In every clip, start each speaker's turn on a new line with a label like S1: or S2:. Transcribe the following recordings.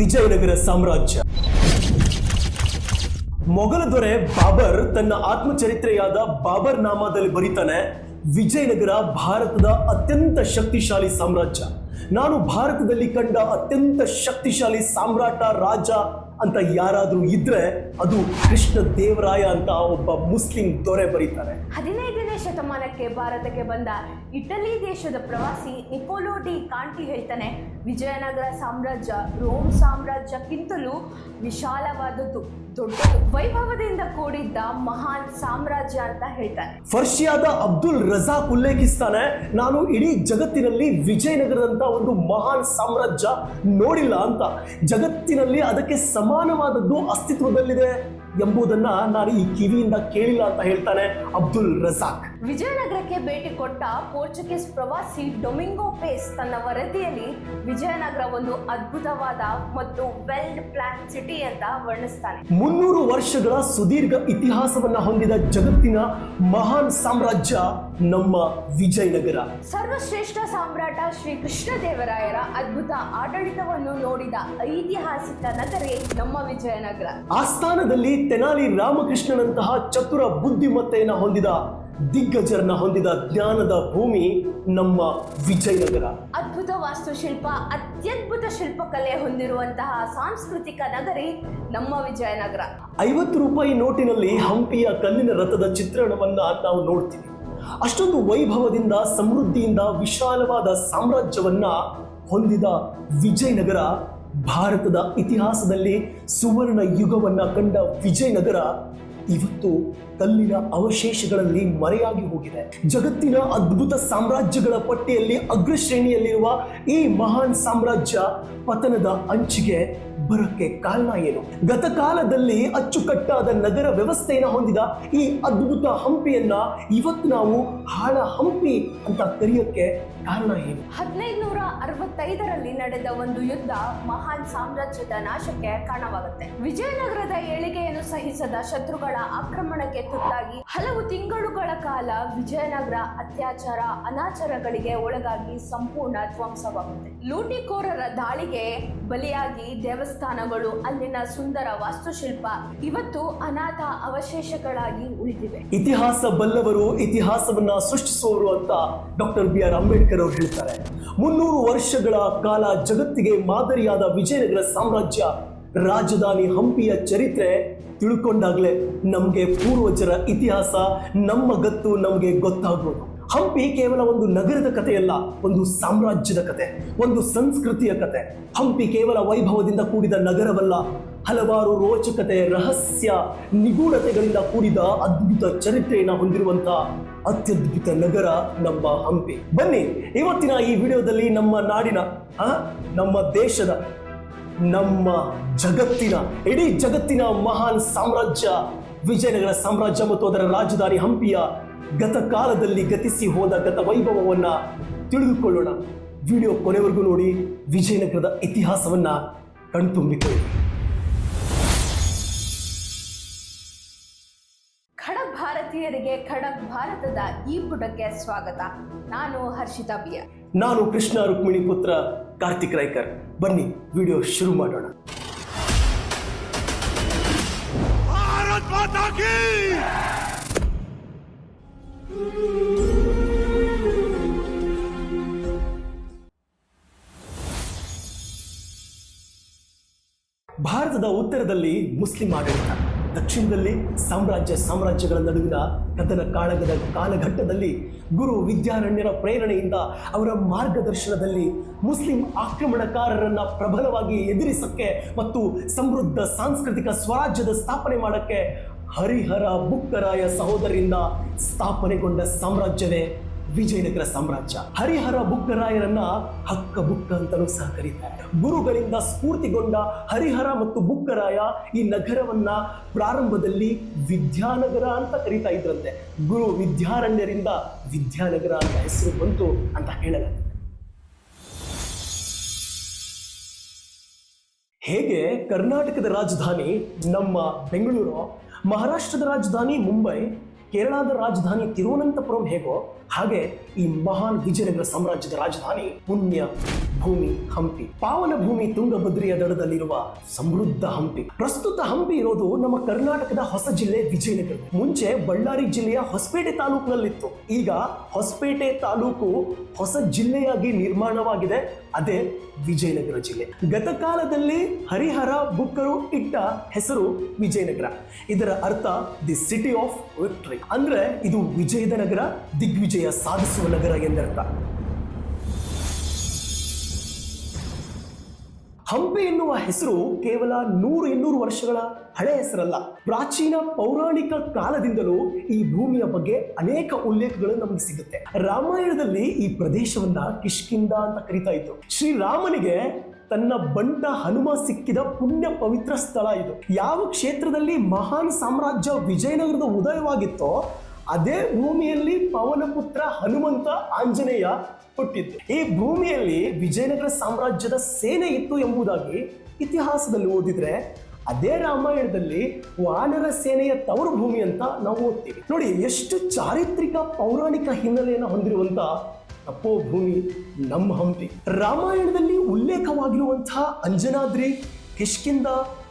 S1: ವಿಜಯನಗರ ಸಾಮ್ರಾಜ್ಯ. ಮೊಘಲ ದೊರೆ ಬಾಬರ್ ತನ್ನ ಆತ್ಮಚರಿತ್ರೆಯಾದ ಬಾಬರ್ ನಾಮದಲ್ಲಿ ಬರೀತಾನೆ ವಿಜಯನಗರ ಭಾರತದ ಅತ್ಯಂತ ಶಕ್ತಿಶಾಲಿ ಸಾಮ್ರಾಜ್ಯ. ನಾನು ಭಾರತದಲ್ಲಿ ಕಂಡ ಅತ್ಯಂತ ಶಕ್ತಿಶಾಲಿ ಸಾಮ್ರಾಟ ರಾಜ ಅಂತ ಯಾರಾದ್ರೂ ಇದ್ರೆ ಅದು ಕೃಷ್ಣ ದೇವರಾಯ ಅಂತ ಒಬ್ಬ ಮುಸ್ಲಿಂ ದೊರೆ ಬರೀತಾರೆ.
S2: ಹದಿನೈದನೇ ಶತಮಾನಕ್ಕೆ ಭಾರತಕ್ಕೆ ಬಂದ ಇಟಲಿ ದೇಶದ ಪ್ರವಾಸಿ ನಿಕೋಲೋ ಡಿ ಕಾಂಟಿ ಹೇಳ್ತಾನೆ ವಿಜಯನಗರ ಸಾಮ್ರಾಜ್ಯ ರೋಮ್ ಸಾಮ್ರಾಜ್ಯಕ್ಕಿಂತಲೂ ವಿಶಾಲವಾದದ್ದು ದೊಡ್ಡ ವೈಭವದಿಂದ ಕೂಡಿದ್ದ ಮಹಾನ್ ಸಾಮ್ರಾಜ್ಯ ಅಂತ ಹೇಳ್ತಾನೆ.
S1: ಫರ್ಷಿಯಾದ ಅಬ್ದುಲ್ ರಜಾಕ್ ಉಲ್ಲೇಖಿಸ್ತಾನೆ ನಾನು ಇಡೀ ಜಗತ್ತಿನಲ್ಲಿ ವಿಜಯನಗರದಂತ ಒಂದು ಮಹಾನ್ ಸಾಮ್ರಾಜ್ಯ ನೋಡಿಲ್ಲ ಅಂತ. ಜಗತ್ತಿನಲ್ಲಿ ಅದಕ್ಕೆ ಸಮಾನವಾದದ್ದು ಅಸ್ತಿತ್ವದಲ್ಲಿದೆ. ಎಂಬುದನ್ನ ನಾನು ಈ ಕಿವಿಯಿಂದ ಕೇಳಿಲ್ಲ ಅಂತ ಹೇಳ್ತಾನೆ ಅಬ್ದುಲ್ ರಜಾಕ್.
S2: ವಿಜಯನಗರಕ್ಕೆ ಭೇಟಿ ಕೊಟ್ಟ ಪೋರ್ಚುಗೀಸ್ ಪ್ರವಾಸಿ ಡೊಮಿಂಗೋ ಪೇಸ್ ತನ್ನ ವರದಿಯಲ್ಲಿ ವಿಜಯನಗರ ಒಂದು ಅದ್ಭುತವಾದ ಮತ್ತು ವೆಲ್ ಪ್ಲಾನ್ ಸಿಟಿ ಅಂತ ವರ್ಣಿಸ್ತಾನೆ.
S1: ಮುನ್ನೂರು ವರ್ಷಗಳ ಸುದೀರ್ಘ ಇತಿಹಾಸವನ್ನ ಹೊಂದಿದ ಜಗತ್ತಿನ ಮಹಾನ್ ಸಾಮ್ರಾಜ್ಯ ನಮ್ಮ ವಿಜಯನಗರ.
S2: ಸರ್ವಶ್ರೇಷ್ಠ ಸಾಮ್ರಾಟ ಶ್ರೀ ಕೃಷ್ಣದೇವರಾಯರ ಅದ್ಭುತ ಆಡಳಿತವನ್ನು ನೋಡಿದ ಐತಿಹಾಸಿಕ ನಗರೇ ನಮ್ಮ ವಿಜಯನಗರ.
S1: ಆಸ್ಥಾನದಲ್ಲಿ ತೆನಾಲಿ ರಾಮಕೃಷ್ಣನಂತಹ ಚತುರ ಬುದ್ಧಿಮತ್ತೆಯನ್ನು ಹೊಂದಿದ ದಿಗ್ಗಜರನ್ನ ಹೊಂದಿದ ಜ್ಞಾನದ ಭೂಮಿ ನಮ್ಮ ವಿಜಯನಗರ.
S2: ಅದ್ಭುತ ವಾಸ್ತುಶಿಲ್ಪ ಅತ್ಯದ್ಭುತ ಶಿಲ್ಪಕಲೆ ಹೊಂದಿರುವಂತಹ ಸಾಂಸ್ಕೃತಿಕ ನಗರಿ ನಮ್ಮ ವಿಜಯನಗರ.
S1: ಐವತ್ತು ರೂಪಾಯಿ ನೋಟಿನಲ್ಲಿ ಹಂಪಿಯ ಕಲ್ಲಿನ ರಥದ ಚಿತ್ರಣವನ್ನ ನಾವು ನೋಡ್ತೀವಿ. ಅಷ್ಟೊಂದು ವೈಭವದಿಂದ ಸಮೃದ್ಧಿಯಿಂದ ವಿಶಾಲವಾದ ಸಾಮ್ರಾಜ್ಯವನ್ನ ಹೊಂದಿದ ವಿಜಯನಗರ ಭಾರತದ ಇತಿಹಾಸದಲ್ಲಿ ಸುವರ್ಣ ಯುಗವನ್ನ ಕಂಡ ವಿಜಯನಗರ ಇವತ್ತು ಕಲ್ಲಿನ ಅವಶೇಷಗಳಲ್ಲಿ ಮರೆಯಾಗಿ ಹೋಗಿದೆ. ಜಗತ್ತಿನ ಅದ್ಭುತ ಸಾಮ್ರಾಜ್ಯಗಳ ಪಟ್ಟಿಯಲ್ಲಿ ಅಗ್ರಶ್ರೇಣಿಯಲ್ಲಿರುವ ಈ ಮಹಾನ್ ಸಾಮ್ರಾಜ್ಯ ಪತನದ ಅಂಚಿಗೆ ಬರಕ್ಕೆ ಕಾರಣ ಏನು? ಗತಕಾಲದಲ್ಲಿ ಅಚ್ಚುಕಟ್ಟಾದ ನಗರ ವ್ಯವಸ್ಥೆಯನ್ನು ಹೊಂದಿದ ಈ ಅದ್ಭುತ ಹಂಪಿಯನ್ನ ಇವತ್ತು ನಾವು ಹಾಳ ಹಂಪಿ ಅಂತ ಕರೆಯೋಕ್ಕೆ ಕಾರಣ ಏನು
S2: ಹದಿನೈದುನೂರ ಅರವತ್ತೈದರಲ್ಲಿ ನಡೆದ ಒಂದು ಯುದ್ಧ ಮಹಾನ್ ಸಾಮ್ರಾಜ್ಯದ ನಾಶಕ್ಕೆ ಕಾರಣವಾಗುತ್ತೆ. ವಿಜಯನಗರದ ಏಳಿಗೆಯನ್ನು ಸಹಿಸದ ಶತ್ರುಗಳ ಆಕ್ರಮಣಕ್ಕೆ ತುತ್ತಾಗಿ ಹಲವು ತಿಂಗಳುಗಳ ಕಾಲ ವಿಜಯನಗರ ಅತ್ಯಾಚಾರ ಅನಾಚಾರಗಳಿಗೆ ಒಳಗಾಗಿ ಸಂಪೂರ್ಣ ಧ್ವಂಸವಾಗುತ್ತೆ. ಲೂಟಿಕೋರರ ದಾಳಿಗೆ ಬಲಿಯಾಗಿ ದೇವಸ್ಥಾನಗಳು ಅಲ್ಲಿನ ಸುಂದರ ವಾಸ್ತುಶಿಲ್ಪ ಇವತ್ತು ಅನಾಥ ಅವಶೇಷಗಳಾಗಿ ಉಳಿದಿವೆ.
S1: ಇತಿಹಾಸ ಬಲ್ಲವರು ಇತಿಹಾಸವನ್ನ ಸೃಷ್ಟಿಸುವರು ಅಂತ ಡಾಕ್ಟರ್ ಬಿ ಆರ್ ಅಂಬೇಡ್ಕರ್ ಅವರು ಹೇಳ್ತಾರೆ ಮುನ್ನೂರು ವರ್ಷಗಳ ಕಾಲ ಜಗತ್ತಿಗೆ ಮಾದರಿಯಾದ ವಿಜಯನಗರ ಸಾಮ್ರಾಜ್ಯ ರಾಜಧಾನಿ ಹಂಪಿಯ ಚರಿತ್ರೆ ತಿಳ್ಕೊಂಡಾಗ್ಲೇ ನಮಗೆ ಪೂರ್ವಜರ ಇತಿಹಾಸ, ನಮ್ಮ ಗತ್ತು ನಮಗೆ ಗೊತ್ತಾಗೋದು ಹಂಪಿ ಕೇವಲ ಒಂದು ನಗರದ ಕಥೆಯಲ್ಲ, ಒಂದು ಸಾಮ್ರಾಜ್ಯದ ಕತೆ ಒಂದು ಸಂಸ್ಕೃತಿಯ ಕತೆ ಹಂಪಿ ಕೇವಲ ವೈಭವದಿಂದ ಕೂಡಿದ ನಗರವಲ್ಲ, ಹಲವಾರು ರೋಚಕತೆ, ರಹಸ್ಯ, ನಿಗೂಢತೆಗಳಿಂದ ಕೂಡಿದ ಅದ್ಭುತ ಚರಿತ್ರೆಯನ್ನು ಹೊಂದಿರುವಂತ ಅತ್ಯದ್ಭುತ ನಗರ ನಮ್ಮ ಹಂಪಿ. ಬನ್ನಿ, ಇವತ್ತಿನ ಈ ವಿಡಿಯೋದಲ್ಲಿ ನಮ್ಮ ನಾಡಿನ ನಮ್ಮ ದೇಶದ, ನಮ್ಮ ಜಗತ್ತಿನ, ಇಡೀ ಜಗತ್ತಿನ ಮಹಾನ್ ಸಾಮ್ರಾಜ್ಯ, ವಿಜಯನಗರ ಸಾಮ್ರಾಜ್ಯ ಮತ್ತು ಅದರ ರಾಜಧಾನಿ ಹಂಪಿಯ ಗತಕಾಲದಲ್ಲಿ ಗತಿಸಿ ಹೋದ ಗತ ವೈಭವವನ್ನ ತಿಳಿದುಕೊಳ್ಳೋಣ. ವಿಡಿಯೋ ಕೊನೆವರೆಗೂ ನೋಡಿ, ವಿಜಯನಗರದ ಇತಿಹಾಸವನ್ನ ಕಣ್ತುಂಬಿಕೊಳ್ಳಿ.
S2: ವೀಕ್ಷಕರಿಗೆ ಖಡಕ್ ಭಾರತದ ಈ ಪುಟಕ್ಕೆ ಸ್ವಾಗತ. ನಾನು ಹರ್ಷಿತಾ ಬಿಯ
S1: ನಾನು ಕೃಷ್ಣ ರುಕ್ಮಿಣಿ ಪುತ್ರ ಕಾರ್ತಿಕ್ ರಾಯ್ಕರ್ ಬನ್ನಿ ವಿಡಿಯೋ ಶುರು ಮಾಡೋಣ. ಭಾರತದ ಉತ್ತರದಲ್ಲಿ ಮುಸ್ಲಿಂ ಆಡಳಿತ. ದಕ್ಷಿಣದಲ್ಲಿ ಸಾಮ್ರಾಜ್ಯ ಸಾಮ್ರಾಜ್ಯಗಳ ನಡುವಿನ ಕದನ ಕಾಳಗದ ಕಾಲಘಟ್ಟದಲ್ಲಿ ಗುರು ವಿದ್ಯಾರಣ್ಯರ ಪ್ರೇರಣೆಯಿಂದ ಅವರ ಮಾರ್ಗದರ್ಶನದಲ್ಲಿ ಮುಸ್ಲಿಂ ಆಕ್ರಮಣಕಾರರನ್ನು ಪ್ರಬಲವಾಗಿ ಎದುರಿಸಕ್ಕೆ ಮತ್ತು ಸಮೃದ್ಧ ಸಾಂಸ್ಕೃತಿಕ ಸ್ವರಾಜ್ಯದ ಸ್ಥಾಪನೆ ಮಾಡಕ್ಕೆ ಹರಿಹರ ಬುಕ್ಕರಾಯ ಸಹೋದರಿಂದ ಸ್ಥಾಪನೆಗೊಂಡ ಸಾಮ್ರಾಜ್ಯವೇ. ವಿಜಯನಗರ ಸಾಮ್ರಾಜ್ಯ. ಹರಿಹರ ಬುಕ್ಕರಾಯರನ್ನ ಹಕ್ಕ ಬುಕ್ಕ ಅಂತಲೂ ಸಹ ಕರೀತಾರೆ. ಗುರುಗಳಿಂದ ಸ್ಫೂರ್ತಿಗೊಂಡ ಹರಿಹರ ಮತ್ತು ಬುಕ್ಕರಾಯ ಈ ನಗರವನ್ನ ಪ್ರಾರಂಭದಲ್ಲಿ ವಿದ್ಯಾನಗರ ಅಂತ ಕರೀತಾ ಇದ್ರಂತೆ. ಗುರು ವಿದ್ಯಾರಣ್ಯರಿಂದ ವಿದ್ಯಾನಗರ ಅಂತ ಹೆಸರು ಬಂತು ಅಂತ ಹೇಳಲಾಗುತ್ತೆ ಹೇಗೆ ಕರ್ನಾಟಕದ ರಾಜಧಾನಿ ನಮ್ಮ ಬೆಂಗಳೂರು, ಮಹಾರಾಷ್ಟ್ರದ ರಾಜಧಾನಿ ಮುಂಬೈ, ಕೇರಳದ ರಾಜಧಾನಿ ತಿರುವನಂತಪುರಂ ಹೇಗೋ ಹಾಗೆ ಈ ಮಹಾನ್ ವಿಜಯನಗರ ಸಾಮ್ರಾಜ್ಯದ ರಾಜಧಾನಿ ಪುಣ್ಯ ಭೂಮಿ ಹಂಪಿ. ಪಾವನ ಭೂಮಿ ತುಂಗಭದ್ರಿಯ ದಡದಲ್ಲಿರುವ ಸಮೃದ್ಧ ಹಂಪಿ. ಪ್ರಸ್ತುತ ಹಂಪಿ ಇರೋದು ನಮ್ಮ ಕರ್ನಾಟಕದ ಹೊಸ ಜಿಲ್ಲೆ ವಿಜಯನಗರ. ಮುಂಚೆ ಬಳ್ಳಾರಿ ಜಿಲ್ಲೆಯ ಹೊಸಪೇಟೆ ತಾಲೂಕಿನಲ್ಲಿತ್ತು. ಈಗ ಹೊಸಪೇಟೆ ತಾಲೂಕು ಹೊಸ ಜಿಲ್ಲೆಯಾಗಿ ನಿರ್ಮಾಣವಾಗಿದೆ. ಅದೇ ವಿಜಯನಗರ ಜಿಲ್ಲೆ. ಗತಕಾಲದಲ್ಲಿ ಹರಿಹರ ಬುಕ್ಕರು ಇಟ್ಟ ಹೆಸರು ವಿಜಯನಗರ. ಇದರ ಅರ್ಥ ದಿ ಸಿಟಿ ಆಫ್ ವಿಕ್ಟ್ರಿ. ಅಂದ್ರೆ ಇದು ವಿಜಯದ ನಗರ, ದಿಗ್ವಿಜಯ ಸಾಧಿಸುವ ನಗರ ಎಂದರ್ಥ. ಹಂಪೆ ಎನ್ನುವ ಹೆಸರು ಕೇವಲ ನೂರು ಇನ್ನೂರು ವರ್ಷಗಳ ಹಳೆ ಹೆಸರಲ್ಲ. ಪ್ರಾಚೀನ ಪೌರಾಣಿಕ ಕಾಲದಿಂದಲೂ ಈ ಭೂಮಿಯ ಬಗ್ಗೆ ಅನೇಕ ಉಲ್ಲೇಖಗಳು ನಮಗೆ ಸಿಗುತ್ತೆ. ರಾಮಾಯಣದಲ್ಲಿ ಈ ಪ್ರದೇಶವನ್ನ ಕಿಷ್ಕಿಂದ ಅಂತ ಕರೀತಾ ಇತ್ತು ಶ್ರೀರಾಮನಿಗೆ ತನ್ನ ಬಂಟ ಹನುಮ ಸಿಕ್ಕಿದ ಪುಣ್ಯ ಪವಿತ್ರ ಸ್ಥಳ ಇದು. ಯಾವ ಕ್ಷೇತ್ರದಲ್ಲಿ ಮಹಾನ್ ಸಾಮ್ರಾಜ್ಯ ವಿಜಯನಗರದ ಉದಯವಾಗಿತ್ತೋ ಅದೇ ಭೂಮಿಯಲ್ಲಿ ಪವನಪುತ್ರ ಹನುಮಂತ ಆಂಜನೇಯ ಹುಟ್ಟಿದ್ದು. ಈ ಭೂಮಿಯಲ್ಲಿ ವಿಜಯನಗರ ಸಾಮ್ರಾಜ್ಯದ ಸೇನೆ ಇತ್ತು ಎಂಬುದಾಗಿ ಇತಿಹಾಸದಲ್ಲಿ ಓದಿದ್ರೆ ಅದೇ ರಾಮಾಯಣದಲ್ಲಿ ವಾನರ ಸೇನೆಯ ತವರು ಭೂಮಿ ಅಂತ ನಾವು ಓದ್ತೀವಿ. ನೋಡಿ, ಎಷ್ಟು ಚಾರಿತ್ರಿಕ ಪೌರಾಣಿಕ ಹಿನ್ನೆಲೆಯನ್ನು ಹೊಂದಿರುವಂತ ತಪ್ಪೋ ಭೂಮಿ ನಮ್ಮ ಹಂಪಿ. ರಾಮಾಯಣದಲ್ಲಿ ಉಲ್ಲೇಖವಾಗಿರುವಂತಹ ಅಂಜನಾದ್ರಿ ಕಿಷ್ಕಿಂದ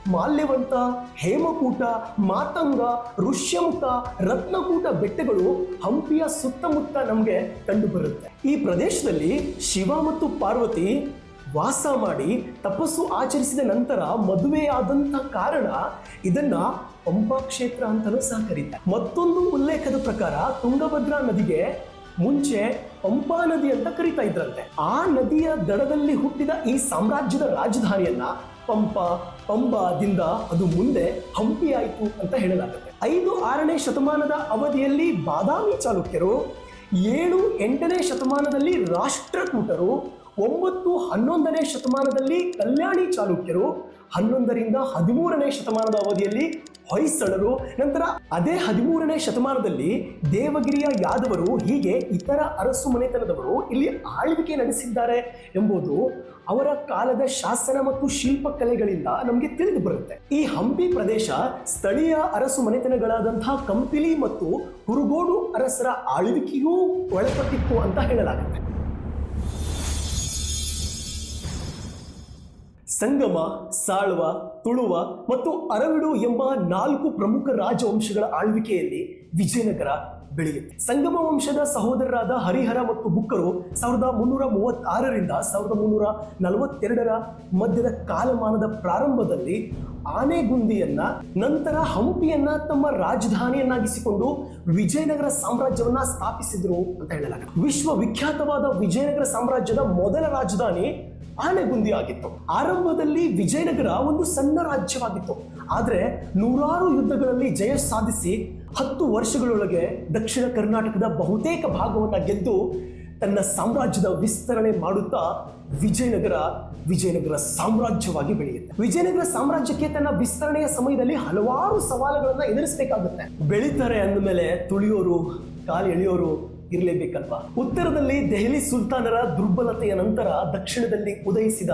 S1: ಮಾಲ್ಯವಂತ, ಹೇಮಕೂಟ, ಮಾತಂಗ, ಋಷ್ಯಮುಖ, ರತ್ನಕೂಟ ಬೆಟ್ಟಗಳು ಹಂಪಿಯ ಸುತ್ತಮುತ್ತ ನಮಗೆ ಕಂಡುಬರುತ್ತೆ. ಈ ಪ್ರದೇಶದಲ್ಲಿ ಶಿವ ಮತ್ತು ಪಾರ್ವತಿ ವಾಸ ಮಾಡಿ ತಪಸ್ಸು ಆಚರಿಸಿದ ನಂತರ ಮದುವೆಯಾದಂಥ ಕಾರಣ ಇದನ್ನ ಪಂಪಾ ಕ್ಷೇತ್ರ ಅಂತಲೂ ಸಹ ಕರೀತಾರೆ. ಮತ್ತೊಂದು ಉಲ್ಲೇಖದ ಪ್ರಕಾರ ತುಂಗಭದ್ರಾ ನದಿಗೆ ಮುಂಚೆ ಪಂಪಾ ನದಿ ಅಂತ ಕರೀತಾ ಇದ್ರಂತೆ. ಆ ನದಿಯ ದಡದಲ್ಲಿ ಹುಟ್ಟಿದ ಈ ಸಾಮ್ರಾಜ್ಯದ ರಾಜಧಾನಿಯನ್ನ ಪಂಪ ಪಂಬಾದಿಂದ ಅದು ಮುಂದೆ ಹಂಪಿ ಆಯಿತು ಅಂತ ಹೇಳಲಾಗುತ್ತೆ. ಐದು ಆರನೇ ಶತಮಾನದ ಅವಧಿಯಲ್ಲಿ ಬಾದಾಮಿ ಚಾಲುಕ್ಯರು, ಏಳು ಎಂಟನೇ ಶತಮಾನದಲ್ಲಿ ರಾಷ್ಟ್ರಕೂಟರು, ಒಂಬತ್ತು ಹನ್ನೊಂದನೇ ಶತಮಾನದಲ್ಲಿ ಕಲ್ಯಾಣಿ ಚಾಲುಕ್ಯರು, ಹನ್ನೊಂದರಿಂದ ಹದಿಮೂರನೇ ಶತಮಾನದ ಅವಧಿಯಲ್ಲಿ ಹೊಯ್ಸಳರು, ನಂತರ ಅದೇ ಹದಿಮೂರನೇ ಶತಮಾನದಲ್ಲಿ ದೇವಗಿರಿಯ ಯಾದವರು ಹೀಗೆ ಇತರ ಅರಸು ಮನೆತನದವರು ಇಲ್ಲಿ ಆಳ್ವಿಕೆ ನಡೆಸಿದ್ದಾರೆ ಎಂಬುದು ಅವರ ಕಾಲದ ಶಾಸನ ಮತ್ತು ಶಿಲ್ಪಕಲೆಗಳಿಂದ ನಮಗೆ ತಿಳಿದು ಬರುತ್ತೆ. ಈ ಹಂಪಿ ಪ್ರದೇಶ ಸ್ಥಳೀಯ ಅರಸು ಮನೆತನಗಳಾದಂತಹ ಕಂಪಿಲಿ ಮತ್ತು ಹುರುಗೋಡು ಅರಸರ ಆಳ್ವಿಕೆಯೂ ಒಳಪಟ್ಟಿತ್ತು ಅಂತ ಹೇಳಲಾಗುತ್ತೆ. ಸಂಗಮ, ಸಾಳ್ವ, ತುಳುವ ಮತ್ತು ಅರವಿಡು ಎಂಬ ನಾಲ್ಕು ಪ್ರಮುಖ ರಾಜವಂಶಗಳ ಆಳ್ವಿಕೆಯಲ್ಲಿ ವಿಜಯನಗರ ಬೆಳೆಯುತ್ತೆ ಸಂಗಮ ವಂಶದ ಸಹೋದರರಾದ ಹರಿಹರ ಮತ್ತು ಬುಕ್ಕರು ಸಾವಿರದ ಮುನ್ನೂರ ಮೂವತ್ತಾರರಿಂದ ಸಾವಿರದ ಮುನ್ನೂರ ನಲವತ್ತೆರಡರ ಮಧ್ಯದ ಕಾಲಮಾನದ ಪ್ರಾರಂಭದಲ್ಲಿ ಆನೆಗುಂದಿಯನ್ನ, ನಂತರ ಹಂಪಿಯನ್ನ ತಮ್ಮ ರಾಜಧಾನಿಯನ್ನಾಗಿಸಿಕೊಂಡು ವಿಜಯನಗರ ಸಾಮ್ರಾಜ್ಯವನ್ನ ಸ್ಥಾಪಿಸಿದ್ರು ಅಂತ ಹೇಳಲಾಗುತ್ತೆ. ವಿಶ್ವ ವಿಖ್ಯಾತವಾದ ವಿಜಯನಗರ ಸಾಮ್ರಾಜ್ಯದ ಮೊದಲ ರಾಜಧಾನಿ ಆನೆಗುಂದಿ ಆಗಿತ್ತು. ಆರಂಭದಲ್ಲಿ ವಿಜಯನಗರ ಒಂದು ಸಣ್ಣ ರಾಜ್ಯವಾಗಿತ್ತು. ಆದರೆ ನೂರಾರು ಯುದ್ಧಗಳಲ್ಲಿ ಜಯ ಸಾಧಿಸಿ ಹತ್ತು ವರ್ಷಗಳೊಳಗೆ ದಕ್ಷಿಣ ಕರ್ನಾಟಕದ ಬಹುತೇಕ ಭಾಗವನ್ನ ಗೆದ್ದು ತನ್ನ ಸಾಮ್ರಾಜ್ಯದ ವಿಸ್ತರಣೆ ಮಾಡುತ್ತಾ ವಿಜಯನಗರ ವಿಜಯನಗರ ಸಾಮ್ರಾಜ್ಯವಾಗಿ ಬೆಳೆಯುತ್ತೆ. ವಿಜಯನಗರ ಸಾಮ್ರಾಜ್ಯಕ್ಕೆ ತನ್ನ ವಿಸ್ತರಣೆಯ ಸಮಯದಲ್ಲಿ ಹಲವಾರು ಸವಾಲುಗಳನ್ನ ಎದುರಿಸಬೇಕಾಗುತ್ತೆ. ಬೆಳೀತಾರೆ ಅಂದಮೇಲೆ ತುಳಿಯೋರು, ಕಾಲು ಎಳೆಯೋರು ಇರಲೇಬೇಕಲ್ವಾ? ಉತ್ತರದಲ್ಲಿ ದೆಹಲಿ ಸುಲ್ತಾನರ ದುರ್ಬಲತೆಯ ನಂತರ ದಕ್ಷಿಣದಲ್ಲಿ ಉದಯಿಸಿದ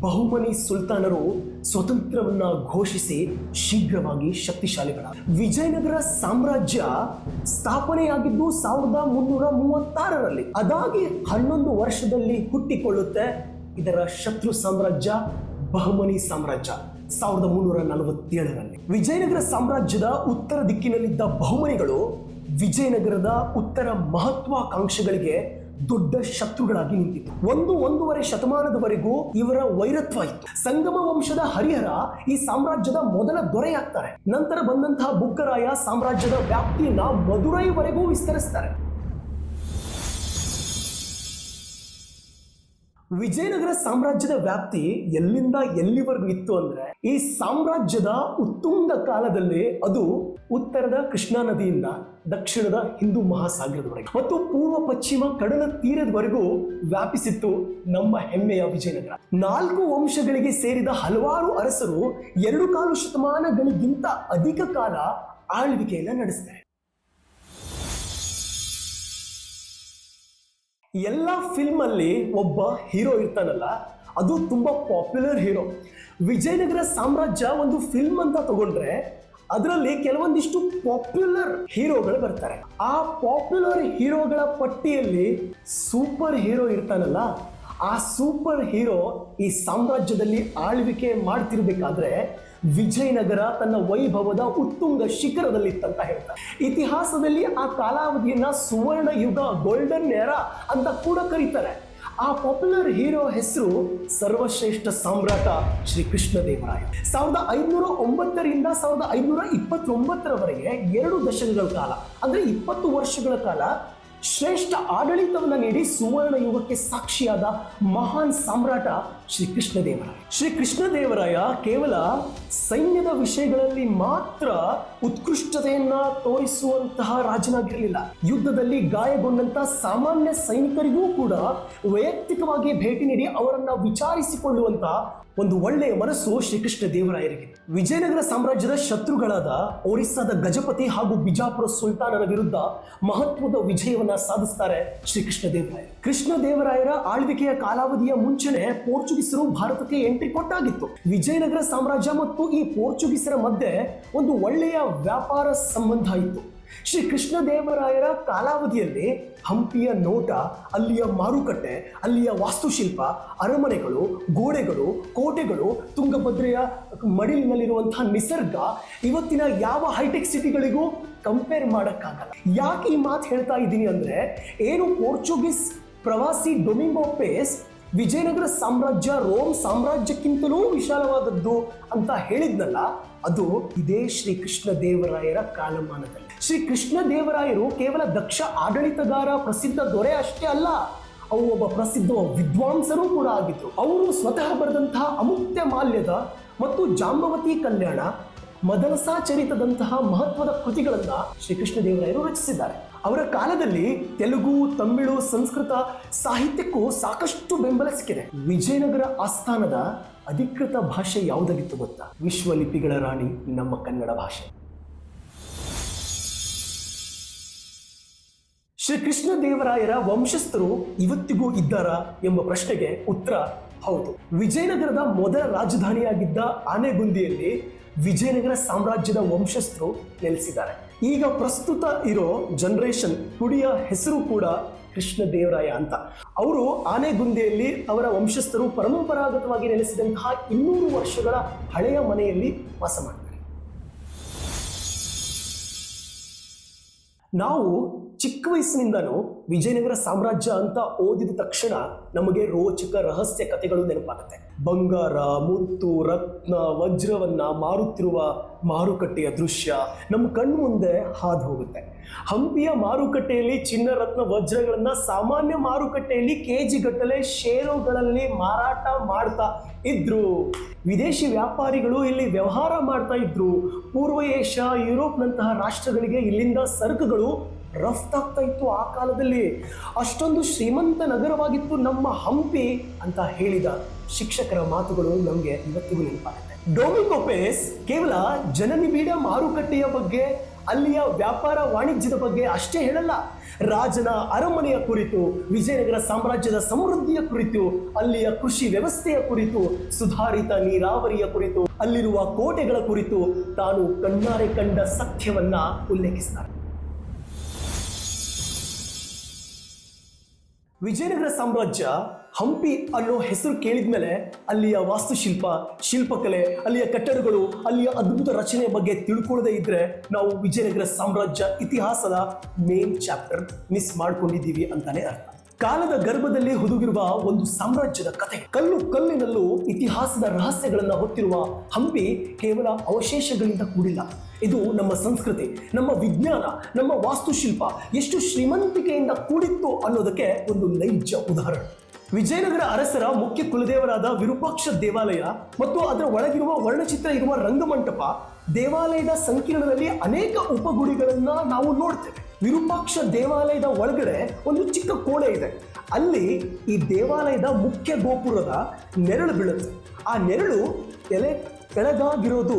S1: ಬಹುಮನಿ ಸುಲ್ತಾನರು ಸ್ವತಂತ್ರವನ್ನ ಘೋಷಿಸಿ ಶೀಘ್ರವಾಗಿ ಶಕ್ತಿಶಾಲಿಗಳ. ವಿಜಯನಗರ ಸಾಮ್ರಾಜ್ಯ ಸ್ಥಾಪನೆಯಾಗಿದ್ದು ಸಾವಿರದ ಮುನ್ನೂರ ಮೂವತ್ತಾರರಲ್ಲಿ. ಅದಾಗಿ ಹನ್ನೊಂದು ವರ್ಷದಲ್ಲಿ ಹುಟ್ಟಿಕೊಳ್ಳುತ್ತೆ ಇದರ ಶತ್ರು ಸಾಮ್ರಾಜ್ಯ ಬಹುಮನಿ ಸಾಮ್ರಾಜ್ಯ ಸಾವಿರದ ಮುನ್ನೂರ ನಲವತ್ತೇಳರಲ್ಲಿ. ವಿಜಯನಗರ ಸಾಮ್ರಾಜ್ಯದ ಉತ್ತರ ದಿಕ್ಕಿನಲ್ಲಿದ್ದ ಬಹುಮನಿಗಳು ವಿಜಯನಗರದ ಉತ್ತರ ಮಹತ್ವಾಕಾಂಕ್ಷೆಗಳಿಗೆ ದೊಡ್ಡ ಶತ್ರುಗಳಾಗಿ ನಿಂತಿತ್ತು ಒಂದು ಒಂದೂವರೆ ಶತಮಾನದವರೆಗೂ ಇವರ ವೈರತ್ವ ಇತ್ತು. ಸಂಗಮ ವಂಶದ ಹರಿಹರ ಈ ಸಾಮ್ರಾಜ್ಯದ ಮೊದಲ ದೊರೆಯಾಗ್ತಾರೆ. ನಂತರ ಬಂದಂತಹ ಬುಕ್ಕರಾಯ ಸಾಮ್ರಾಜ್ಯದ ವ್ಯಾಪ್ತಿಯನ್ನ ಮಧುರೈವರೆಗೂ ವಿಸ್ತರಿಸ್ತಾರೆ. ವಿಜಯನಗರ ಸಾಮ್ರಾಜ್ಯದ ವ್ಯಾಪ್ತಿ ಎಲ್ಲಿಂದ ಎಲ್ಲಿವರೆಗೂ ಇತ್ತು ಅಂದ್ರೆ, ಈ ಸಾಮ್ರಾಜ್ಯದ ಉತ್ತುಂಗ ಕಾಲದಲ್ಲಿ ಅದು ಉತ್ತರದ ಕೃಷ್ಣಾ ನದಿಯಿಂದ ದಕ್ಷಿಣದ ಹಿಂದೂ ಮಹಾಸಾಗರದವರೆಗೆ. ಮತ್ತು ಪೂರ್ವ ಪಶ್ಚಿಮ ಕಡಲ ತೀರದವರೆಗೂ ವ್ಯಾಪಿಸಿತ್ತು ನಮ್ಮ ಹೆಮ್ಮೆಯ ವಿಜಯನಗರ. ನಾಲ್ಕು ವಂಶಗಳಿಗೆ ಸೇರಿದ ಹಲವಾರು ಅರಸರು ಎರಡು ಕಾಲು ಶತಮಾನಗಳಿಗಿಂತ ಅಧಿಕ ಕಾಲ ಆಳ್ವಿಕೆಯನ್ನ ನಡೆಸ್ತಾರೆ ಎಲ್ಲ ಫಿಲ್ಮ್ ಅಲ್ಲಿ ಒಬ್ಬ ಹೀರೋ ಇರ್ತಾನಲ್ಲ, ಅದು ತುಂಬಾ ಪಾಪ್ಯುಲರ್ ಹೀರೋ. ವಿಜಯನಗರ ಸಾಮ್ರಾಜ್ಯ ಒಂದು ಫಿಲ್ಮ್ ಅಂತ ತಗೊಂಡ್ರೆ ಅದರಲ್ಲಿ ಕೆಲವೊಂದಿಷ್ಟು ಪಾಪ್ಯುಲರ್ ಹೀರೋಗಳು ಬರ್ತಾರೆ. ಆ ಪಾಪ್ಯುಲರ್ ಹೀರೋಗಳ ಪಟ್ಟಿಯಲ್ಲಿ ಸೂಪರ್ ಹೀರೋ ಇರ್ತಾನಲ್ಲ, ಆ ಸೂಪರ್ ಹೀರೋ ಈ ಸಾಮ್ರಾಜ್ಯದಲ್ಲಿ ಆಳ್ವಿಕೆ ಮಾಡ್ತಿರ್ಬೇಕಾದ್ರೆ ವಿಜಯನಗರ ತನ್ನ ವೈಭವದ ಉತ್ತುಂಗ ಶಿಖರದಲ್ಲಿತ್ತಂತ ಹೇಳ್ತಾರೆ. ಇತಿಹಾಸದಲ್ಲಿ ಆ ಕಾಲಾವಧಿಯನ್ನ ಸುವರ್ಣ ಯುಗ ಗೋಲ್ಡನ್ ನೆರ ಅಂತ ಕೂಡ ಕರೀತಾರೆ. ಆ ಪಾಪ್ಯುಲರ್ ಹೀರೋ ಹೆಸರು ಸರ್ವಶ್ರೇಷ್ಠ ಸಾಮ್ರಾಟ ಶ್ರೀ ಕೃಷ್ಣದೇವರಾಯ ಸಾವಿರದ ಐನೂರ ಒಂಬತ್ತರಿಂದ ಸಾವಿರದ ಐನೂರ ಇಪ್ಪತ್ತೊಂಬತ್ತರವರೆಗೆ ಎರಡು ದಶಕಗಳ ಕಾಲ, ಅಂದರೆ ಇಪ್ಪತ್ತು ವರ್ಷಗಳ ಕಾಲ, ಶ್ರೇಷ್ಠ ಆಡಳಿತವನ್ನು ನೀಡಿ ಸುವರ್ಣ ಯುಗಕ್ಕೆ ಸಾಕ್ಷಿಯಾದ ಮಹಾನ್ ಸಾಮ್ರಾಟ ಶ್ರೀ ಕೃಷ್ಣದೇವರಾಯ ಶ್ರೀ ಕೃಷ್ಣದೇವರಾಯ ಕೇವಲ ಸೈನ್ಯದ ವಿಷಯಗಳಲ್ಲಿ ಮಾತ್ರ ಉತ್ಕೃಷ್ಟತೆಯನ್ನ ತೋರಿಸುವಂತಹ ರಾಜನಾಗಿರಲಿಲ್ಲ. ಯುದ್ಧದಲ್ಲಿ ಗಾಯಗೊಂಡಂತಹ ಸಾಮಾನ್ಯ ಸೈನಿಕರಿಗೂ ಕೂಡ ವೈಯಕ್ತಿಕವಾಗಿ ಭೇಟಿ ನೀಡಿ ಅವರನ್ನ ವಿಚಾರಿಸಿಕೊಳ್ಳುವಂತಹ ಒಂದು ಒಳ್ಳೆಯ ಮನಸ್ಸು ಶ್ರೀಕೃಷ್ಣ ದೇವರಾಯರಿಗೆ ವಿಜಯನಗರ ಸಾಮ್ರಾಜ್ಯದ ಶತ್ರುಗಳಾದ ಒರಿಸ್ಸಾದ ಗಜಪತಿ ಹಾಗೂ ಬಿಜಾಪುರ ಸುಲ್ತಾನರ ವಿರುದ್ಧ ಮಹತ್ವದ ವಿಜಯವನ್ನ ಸಾಧಿಸ್ತಾರೆ ಶ್ರೀಕೃಷ್ಣ ದೇವರಾಯ ಕೃಷ್ಣ ದೇವರಾಯರ ಆಳ್ವಿಕೆಯ ಕಾಲಾವಧಿಯ ಮುಂಚೆನೆ ಪೋರ್ಚುಗೀಸರು ಭಾರತಕ್ಕೆ ಎಂಟ್ರಿ ಕೊಟ್ಟಾಗಿತ್ತು. ವಿಜಯನಗರ ಸಾಮ್ರಾಜ್ಯ ಮತ್ತು ಈ ಪೋರ್ಚುಗೀಸರ ಮಧ್ಯೆ ಒಂದು ಒಳ್ಳೆಯ ವ್ಯಾಪಾರ ಸಂಬಂಧ ಇತ್ತು. ಶ್ರೀ ಕೃಷ್ಣದೇವರಾಯರ ಕಾಲಾವಧಿಯಲ್ಲಿ ಹಂಪಿಯ ನೋಟ, ಅಲ್ಲಿಯ ಮಾರುಕಟ್ಟೆ, ಅಲ್ಲಿಯ ವಾಸ್ತುಶಿಲ್ಪ, ಅರಮನೆಗಳು, ಗೋಡೆಗಳು, ಕೋಟೆಗಳು, ತುಂಗಭದ್ರೆಯ ಮಡಿಲಿನಲ್ಲಿರುವಂತಹ ನಿಸರ್ಗ ಇವತ್ತಿನ ಯಾವ ಹೈಟೆಕ್ ಸಿಟಿಗಳಿಗೂ ಕಂಪೇರ್ ಮಾಡೋಕ್ಕಾಗಲ್ಲ. ಯಾಕೆ ಈ ಮಾತು ಹೇಳ್ತಾ ಇದ್ದೀನಿ ಅಂದ್ರೆ, ಏನು ಪೋರ್ಚುಗೀಸ್ ಪ್ರವಾಸಿ ಡೊಮಿಂಗೋ ಪೇಸ್ ವಿಜಯನಗರ ಸಾಮ್ರಾಜ್ಯ, ರೋಮ್ ಸಾಮ್ರಾಜ್ಯಕ್ಕಿಂತಲೂ ವಿಶಾಲವಾದದ್ದು ಅಂತ ಹೇಳಿದ್ನಲ್ಲ, ಅದು ಇದೇ ಶ್ರೀ ಕೃಷ್ಣ ದೇವರಾಯರ ಕಾಲಮಾನದಲ್ಲಿ. ಶ್ರೀ ಕೃಷ್ಣ ದೇವರಾಯರು ಕೇವಲ ದಕ್ಷ ಆಡಳಿತಗಾರ, ಪ್ರಸಿದ್ಧ ದೊರೆ ಅಷ್ಟೇ ಅಲ್ಲ, ಅವು ಒಬ್ಬ ಪ್ರಸಿದ್ಧ ವಿದ್ವಾಂಸರೂ ಕೂಡ ಆಗಿದ್ರು. ಅವರು ಸ್ವತಃ ಬರೆದಂತಹ ಅಮುಕ್ತ ಮಾಲ್ಯದ ಮತ್ತು ಜಾಂಬವತಿ ಕಲ್ಯಾಣ ಮದರಸಾ ಚರಿತದಂತಹ ಮಹತ್ವದ ಕೃತಿಗಳನ್ನ ಶ್ರೀಕೃಷ್ಣ ದೇವರಾಯರು ರಚಿಸಿದ್ದಾರೆ. ಅವರ ಕಾಲದಲ್ಲಿ ತೆಲುಗು, ತಮಿಳು, ಸಂಸ್ಕೃತ ಸಾಹಿತ್ಯಕ್ಕೂ ಸಾಕಷ್ಟು ಬೆಂಬಲ ಸಿಕ್ಕಿದೆ. ವಿಜಯನಗರ ಆಸ್ಥಾನದ ಅಧಿಕೃತ ಭಾಷೆ ಯಾವುದಾಗಿತ್ತು ಗೊತ್ತಾ? ವಿಶ್ವಲಿಪಿಗಳ ರಾಣಿ, ನಮ್ಮ ಕನ್ನಡ ಭಾಷೆ. ಶ್ರೀ ಕೃಷ್ಣ ದೇವರಾಯರ ವಂಶಸ್ಥರು ಇವತ್ತಿಗೂ ಇದ್ದಾರಾ ಎಂಬ ಪ್ರಶ್ನೆಗೆ ಉತ್ತರ ಹೌದು. ವಿಜಯನಗರದ ಮೊದಲ ರಾಜಧಾನಿಯಾಗಿದ್ದ ಆನೆಗುಂದಿಯಲ್ಲಿ ವಿಜಯನಗರ ಸಾಮ್ರಾಜ್ಯದ ವಂಶಸ್ಥರು ನೆಲೆಸಿದ್ದಾರೆ. ಈಗ ಪ್ರಸ್ತುತ ಇರೋ ಜನರೇಷನ್ ಕುಡಿಯ ಹೆಸರು ಕೂಡ ಕೃಷ್ಣ ದೇವರಾಯ ಅಂತ. ಅವರು ಆನೆಗುಂದೆಯಲ್ಲಿ ಅವರ ವಂಶಸ್ಥರು ಪರಂಪರಾಗತವಾಗಿ ನೆಲೆಸಿದಂತಹ ಇನ್ನೂರು ವರ್ಷಗಳ ಹಳೆಯ ಮನೆಯಲ್ಲಿ ವಾಸ ಮಾಡ್ತಾರೆ. ನಾವು ಚಿಕ್ಕ ವಯಸ್ಸಿನಿಂದನೂ ವಿಜಯನಗರ ಸಾಮ್ರಾಜ್ಯ ಅಂತ ಓದಿದ ತಕ್ಷಣ ನಮಗೆ ರೋಚಕ ರಹಸ್ಯ ಕಥೆಗಳು ನೆನಪಾಗುತ್ತೆ. ಬಂಗಾರ, ಮುತ್ತು, ರತ್ನ, ವಜ್ರವನ್ನ ಮಾರುತ್ತಿರುವ ಮಾರುಕಟ್ಟೆಯ ದೃಶ್ಯ ನಮ್ಮ ಕಣ್ಣು ಮುಂದೆ ಹಾದು ಹೋಗುತ್ತೆ. ಹಂಪಿಯ ಮಾರುಕಟ್ಟೆಯಲ್ಲಿ ಚಿನ್ನ ರತ್ನ ವಜ್ರಗಳನ್ನ ಸಾಮಾನ್ಯ ಮಾರುಕಟ್ಟೆಯಲ್ಲಿ ಕೆ ಜಿ ಗಟ್ಟಲೆ ಷೇರುಗಳಲ್ಲಿ ಮಾರಾಟ ಮಾಡ್ತಾ ಇದ್ರು. ವಿದೇಶಿ ವ್ಯಾಪಾರಿಗಳು ಇಲ್ಲಿ ವ್ಯವಹಾರ ಮಾಡ್ತಾ ಇದ್ರು. ಪೂರ್ವ ಏಷ್ಯಾ, ಯುರೋಪ್ನಂತಹ ರಾಷ್ಟ್ರಗಳಿಗೆ ಇಲ್ಲಿಂದ ಸರಕುಗಳು ರಫ್ತಾಗ್ತಾ ಇತ್ತು ಆ ಕಾಲದಲ್ಲಿ. ಅಷ್ಟೊಂದು ಶ್ರೀಮಂತ ನಗರವಾಗಿತ್ತು ನಮ್ಮ ಹಂಪಿ ಅಂತ ಹೇಳಿದ ಶಿಕ್ಷಕರ ಮಾತುಗಳು ನಮಗೆ ಇವತ್ತಿಗೂ ನೆನಪಾಗುತ್ತೆ. ಡೊಮಿಂಗೋ ಪೇಸ್ ಕೇವಲ ಜನನಿಬಿಡ ಮಾರುಕಟ್ಟೆಯ ಬಗ್ಗೆ, ಅಲ್ಲಿಯ ವ್ಯಾಪಾರ ವಾಣಿಜ್ಯದ ಬಗ್ಗೆ ಅಷ್ಟೇ ಹೇಳಲ್ಲ. ರಾಜನ ಅರಮನೆಯ ಕುರಿತು, ವಿಜಯನಗರ ಸಾಮ್ರಾಜ್ಯದ ಸಮೃದ್ಧಿಯ ಕುರಿತು, ಅಲ್ಲಿಯ ಕೃಷಿ ವ್ಯವಸ್ಥೆಯ ಕುರಿತು, ಸುಧಾರಿತ ನೀರಾವರಿಯ ಕುರಿತು, ಅಲ್ಲಿರುವ ಕೋಟೆಗಳ ಕುರಿತು ತಾನು ಕಣ್ಣಾರೆ ಕಂಡ ಸತ್ಯವನ್ನ ಉಲ್ಲೇಖಿಸ್ತಾರೆ. ವಿಜಯನಗರ ಸಾಮ್ರಾಜ್ಯ ಹಂಪಿ ಅನ್ನೋ ಹೆಸರು ಕೇಳಿದ್ಮೇಲೆ ಅಲ್ಲಿಯ ವಾಸ್ತುಶಿಲ್ಪ, ಶಿಲ್ಪಕಲೆ, ಅಲ್ಲಿಯ ಕಟ್ಟಡಗಳು, ಅಲ್ಲಿಯ ಅದ್ಭುತ ರಚನೆ ಬಗ್ಗೆ ತಿಳ್ಕೊಳ್ಳದೆ ಇದ್ರೆ ನಾವು ವಿಜಯನಗರ ಸಾಮ್ರಾಜ್ಯ ಇತಿಹಾಸದ ಮೇನ್ ಚಾಪ್ಟರ್ ಮಿಸ್ ಮಾಡ್ಕೊಂಡಿದ್ದೀವಿ ಅಂತಾನೆ ಅರ್ಥ. ಕಾಲದ ಗರ್ಭದಲ್ಲಿ ಹುದುಗಿರುವ ಒಂದು ಸಾಮ್ರಾಜ್ಯದ ಕತೆ. ಕಲ್ಲು ಕಲ್ಲಿನಲ್ಲೂ ಇತಿಹಾಸದ ರಹಸ್ಯಗಳನ್ನ ಹೊತ್ತಿರುವ ಹಂಪಿ ಕೇವಲ ಅವಶೇಷಗಳಿಂದ ಕೂಡಿಲ್ಲ. ಇದು ನಮ್ಮ ಸಂಸ್ಕೃತಿ, ನಮ್ಮ ವಿಜ್ಞಾನ, ನಮ್ಮ ವಾಸ್ತುಶಿಲ್ಪ ಎಷ್ಟು ಶ್ರೀಮಂತಿಕೆಯಿಂದ ಕೂಡಿತ್ತು ಅನ್ನೋದಕ್ಕೆ ಒಂದು ನೈಜ ಉದಾಹರಣೆ. ವಿಜಯನಗರ ಅರಸರ ಮುಖ್ಯ ಕುಲದೇವರಾದ ವಿರೂಪಾಕ್ಷ ದೇವಾಲಯ ಮತ್ತು ಅದರ ಒಳಗಿರುವ ವರ್ಣಚಿತ್ರ ಇರುವ ರಂಗಮಂಟಪ ದೇವಾಲಯದ ಸಂಕೀರ್ಣದಲ್ಲಿ ಅನೇಕ ಉಪಗುಡಿಗಳನ್ನ ನಾವು ನೋಡ್ತೇವೆ. ವಿರೂಪಾಕ್ಷ ದೇವಾಲಯದ ಒಳಗಡೆ ಒಂದು ಚಿಕ್ಕ ಕೋಣೆ ಇದೆ. ಅಲ್ಲಿ ಈ ದೇವಾಲಯದ ಮುಖ್ಯ ಗೋಪುರದ ನೆರಳು ಬೀಳುತ್ತೆ. ಆ ನೆರಳು ಎಲೆ ಕೆಳಗಾಗಿರೋದು